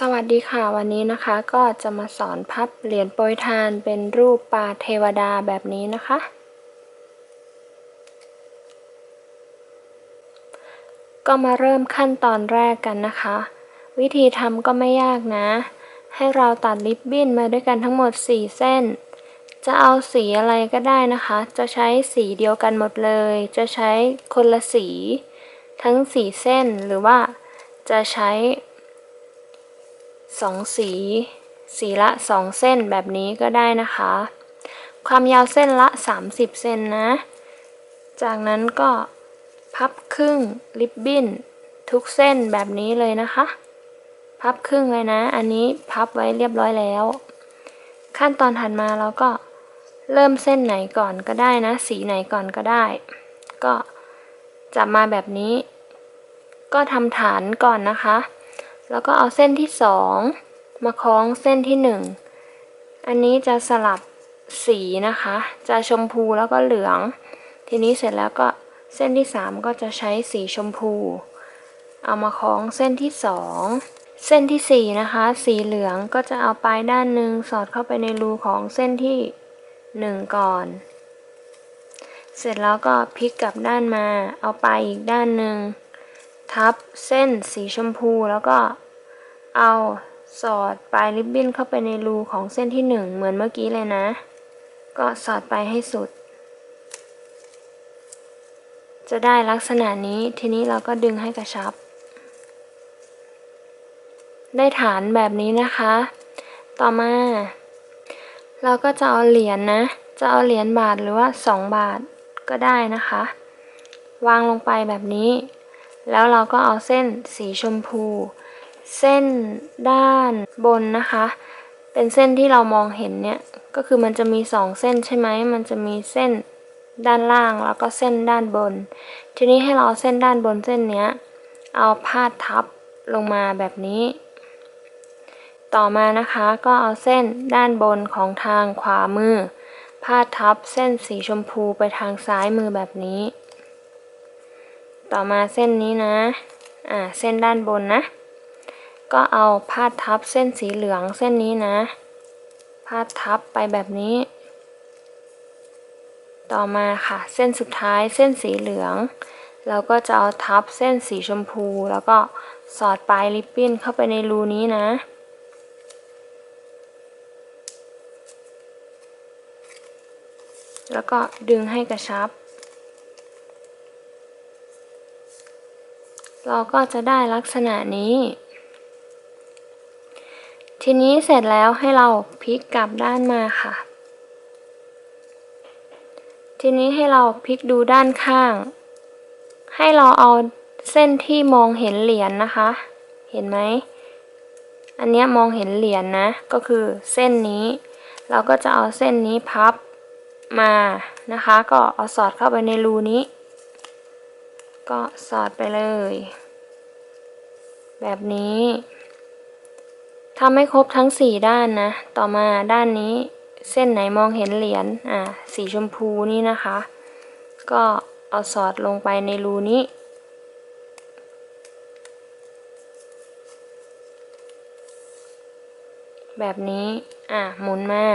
สวัสดีค่ะวันนี้นะคะก็จะมาสอนพับเหรียญโปรยทานเป็นรูปปลาเทวดาแบบนี้นะคะ ก็มาเริ่มขั้นตอนแรกกันนะคะ วิธีทำก็ไม่ยากนะ ให้เราตัดริบบิ้นมาด้วยกันทั้งหมด 4 เส้น จะเอาสีอะไรก็ได้นะคะ จะใช้สีเดียวกันหมดเลย จะใช้คนละสี ทั้ง 4 เส้นหรือว่าจะใช้ สองสี สีละสองเส้นแบบนี้ก็ได้นะคะ ความยาวเส้นละ 30 เซนนะ จากนั้นก็พับครึ่งริบบิ้นทุกเส้นแบบนี้เลยนะคะ พับครึ่งเลยนะ อันนี้พับไว้เรียบร้อยแล้ว ขั้นตอนถัดมาเราก็เริ่มเส้นไหนก่อนก็ได้นะ สีไหนก่อนก็ได้ ก็จับมาแบบนี้ ก็ทำฐานก่อนนะคะ แล้วก็เอาเส้นที่สองมาคล้องเส้นที่หนึ่งอันนี้จะสลับสีนะคะ จะชมพูแล้วก็เหลือง ทีนี้เสร็จแล้วก็เส้นที่สามก็จะใช้สีชมพู เอามาคล้องเส้นที่สองเส้นที่สี่นะคะ สีเหลืองก็จะเอาปลายด้านหนึ่งสอดเข้าไปในรูของเส้นที่หนึ่งก่อน เสร็จแล้วก็พลิกกลับด้านมา เอาปลายอีกด้านหนึ่ง ทับเส้นสีชมพูแล้วก็เอาสอดปลายริบบิ้นเข้าไปในรูของเส้นที่หนึ่งเหมือนเมื่อกี้เลยนะ ก็สอดไปให้สุด จะได้ลักษณะนี้ทีนี้เราก็ดึงให้กระชับ ได้ฐานแบบนี้นะคะ ต่อมา เราก็จะเอาเหรียญนนะ จะเอาเหรียญบาทหรือว่า 2 บาทก็ได้นะคะ วางลงไปแบบนี้ แล้วเราก็เอาเส้นสีชมพู เส้นด้านบนนะคะ เป็นเส้นที่เรามองเห็นเนี่ย ก็คือมันจะมีสองเส้นใช่ไหม มันจะมีเส้นด้านล่างแล้วก็เส้นด้านบน ทีนี้ให้เราเส้นด้านบนเส้นเนี้ย เอาพาดทับลงมาแบบนี้ ต่อมานะคะก็เอาเส้นด้านบนของทางขวามือ พาดทับเส้นสีชมพูไปทางซ้ายมือแบบนี้ ต่อมาเส้นนี้นะ อ่า เส้นด้านบนนะ ก็เอาพาดทับเส้นสีเหลืองเส้นนี้นะ พาดทับไปแบบนี้ ต่อมาค่ะ เส้นสุดท้ายเส้นสีเหลือง เราก็จะเอาทับเส้นสีชมพู แล้วก็สอดปลายริบบิ้นเข้าไปในรูนี้นะแล้วก็ดึงให้กระชับ เราก็จะได้ลักษณะนี้ ทีนี้เสร็จแล้วให้เราพลิกกลับด้านมาค่ะ ทีนี้ให้เราพลิกดูด้านข้าง ให้เราเอาเส้นที่มองเห็นเหรียญนนะคะ เห็นไหม อันนี้มองเห็นเหรียญนนะ ก็คือเส้นนี้ เราก็จะเอาเส้นนี้พับมานะคะ ก็เอาสอดเข้าไปในรูนี้ ก็สอดไปเลย แบบนี้ทำให้ครบทั้งสี่ด้านนะ ต่อมาด้านนี้เส้นไหนมองเห็นเหรียญอ่าสีชมพูนี่นะคะ ก็เอาสอดลงไปในรูนี้ แบบนี้อะหมุนมา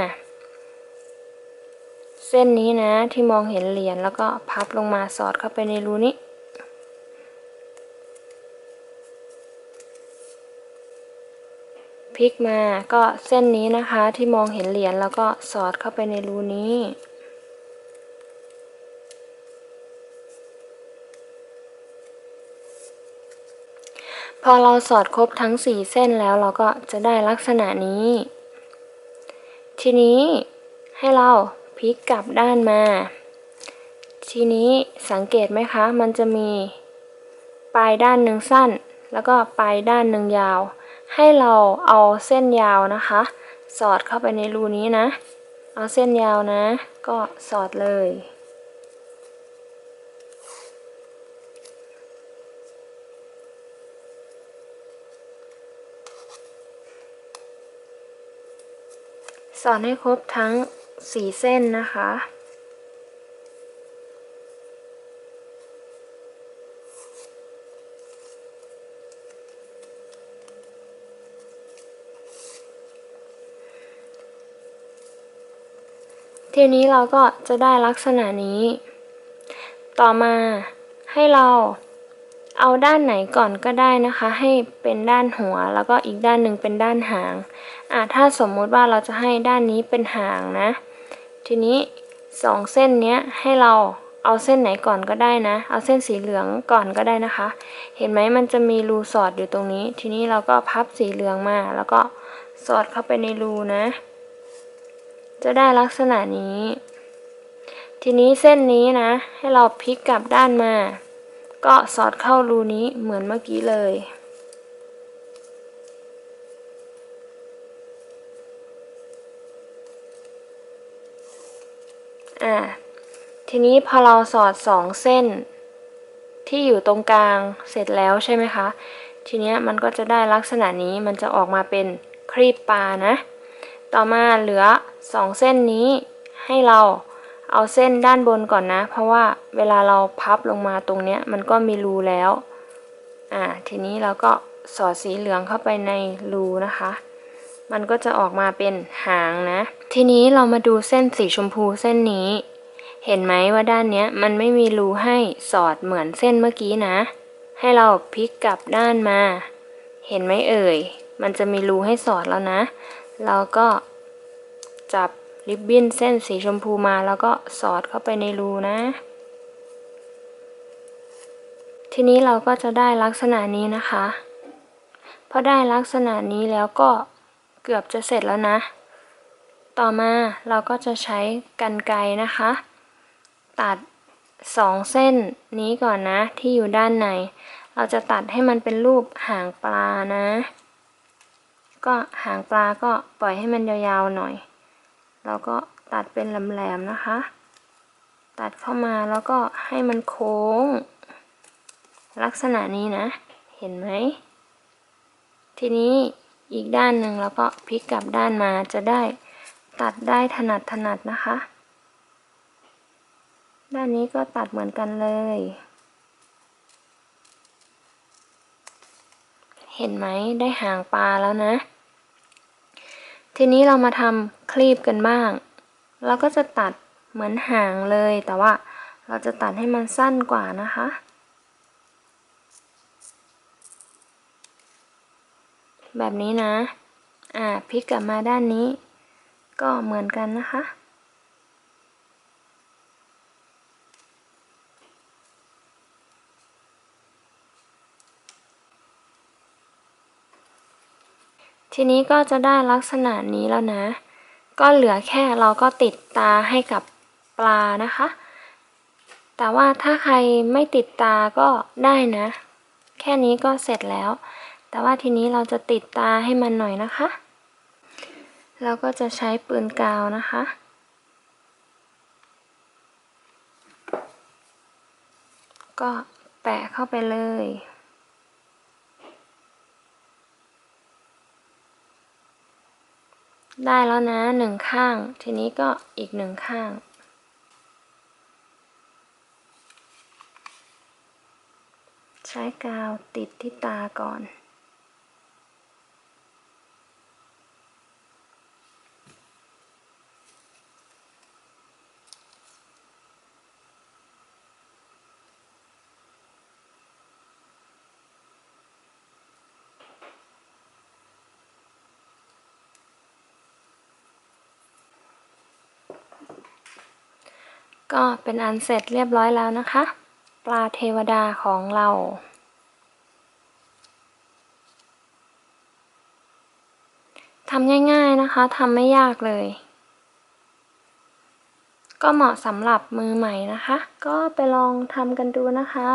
เส้นนี้นะที่มองเห็นเหรียญแล้วก็พับลงมาสอดเข้าไปในรูนี้ พลิกมาก็เส้นนี้นะคะที่มองเห็นเหรียญแล้วก็สอดเข้าไปในรูนี้พอเราสอดครบทั้งสี่เส้นแล้วเราก็จะได้ลักษณะนี้ ทีนี้ให้เราพลิกกลับด้านมา ทีนี้สังเกตไหมคะ มันจะมี ปลายด้านหนึ่งสั้น แล้วก็ปลายด้านหนึ่งยาว ให้เราเอาเส้นยาวนะคะ สอดเข้าไปในรูนี้นะ เอาเส้นยาวนะ ก็สอดเลย สอดให้ครบทั้งสีเส้นนะคะ ทีนี้เราก็จะได้ลักษณะนี้ ต่อมาให้เราเอาด้านไหนก่อนก็ได้นะคะ ให้เป็นด้านหัวแล้วก็อีกด้านหนึ่งเป็นด้านหางอะถ้าสมมุติว่าเราจะให้ด้านนี้เป็นหางนะ ทีนี้สองเส้นเนี้ยให้เราเอาเส้นไหนก่อนก็ได้นะ เอาเส้นสีเหลืองก่อนก็ได้นะคะ เห็นไหมมันจะมีรูสอดอยู่ตรงนี้ ทีนี้เราก็พับสีเหลืองมา แล้วก็สอดเข้าไปในรูนะ จะได้ลักษณะนี้ ทีนี้เส้นนี้นะ ให้เราพลิกกลับด้านมา ก็สอดเข้ารูนี้เหมือนเมื่อกี้เลยอ่าทีนี้พอเราสอดสองเส้น ที่อยู่ตรงกลางเสร็จแล้วใช่ไหมคะ ทีนี้มันก็จะได้ลักษณะนี้มันจะออกมาเป็นครีบปลานะ ต่อมาเหลือสองเส้นนี้ให้เราเอาเส้นด้านบนก่อนนะ เพราะว่าเวลาเราพับลงมาตรงเนี้ยมันก็มีรูแล้ว อ่า ทีนี้เราก็สอดสีเหลืองเข้าไปในรูนะคะ มันก็จะออกมาเป็นหางนะ ทีนี้เรามาดูเส้นสีชมพูเส้นนี้ เห็นไหมว่าด้านเนี้ยมันไม่มีรูให้สอดเหมือนเส้นเมื่อกี้นะ ให้เราพลิกกลับด้านมา เห็นไหมเอ่ย มันจะมีรูให้สอดแล้วนะ เราก็จับริบบิ้นเส้นสีชมพูมาแล้วก็สอดเข้าไปในรูนะ ทีนี้เราก็จะได้ลักษณะนี้นะคะพอได้ลักษณะนี้แล้วก็เกือบจะเสร็จแล้วนะ ต่อมาเราก็จะใช้กันไกรนะคะ ตัดสองเส้นนี้ก่อนนะที่อยู่ด้านใน เราจะตัดให้มันเป็นรูปหางปลานะ ก็หางปลาก็ปล่อยให้มันยาวๆหน่อย แล้วก็ตัดเป็นแหลมๆนะคะ ตัดเข้ามาแล้วก็ให้มันโค้ง ลักษณะนี้นะ เห็นไหม ทีนี้อีกด้านหนึ่งแล้วก็พลิกกลับด้านมาจะได้ตัดได้ถนัดถนัดนะคะ ด้านนี้ก็ตัดเหมือนกันเลย เห็นไหมได้หางปลาแล้วนะ ทีนี้เรามาทำคลีปกันบ้าง เราก็จะตัดเหมือนหางเลย แต่ว่าเราจะตัดให้มันสั้นกว่านะคะแบบนี้นะ อ่าพลิกกลับมาด้านนี้ ก็เหมือนกันนะคะ ทีนี้ก็จะได้ลักษณะนี้แล้วนะ ก็เหลือแค่เราก็ติดตาให้กับปลานะคะ แต่ว่าถ้าใครไม่ติดตาก็ได้นะ แค่นี้ก็เสร็จแล้ว แต่ว่าทีนี้เราจะติดตาให้มันหน่อยนะคะ เราก็จะใช้ปืนกาวนะคะก็แปะเข้าไปเลย ได้แล้วนะหนึ่งข้าง ทีนี้ก็อีกหนึ่งข้าง ใช้กาวติดที่ตาก่อน ก็เป็นอันเสร็จเรียบร้อยแล้วนะคะ ปลาเทวดาของเรา ทำง่ายๆนะคะทำไม่ยากเลย ก็เหมาะสำหรับมือใหม่นะคะ ก็ไปลองทำกันดูนะคะ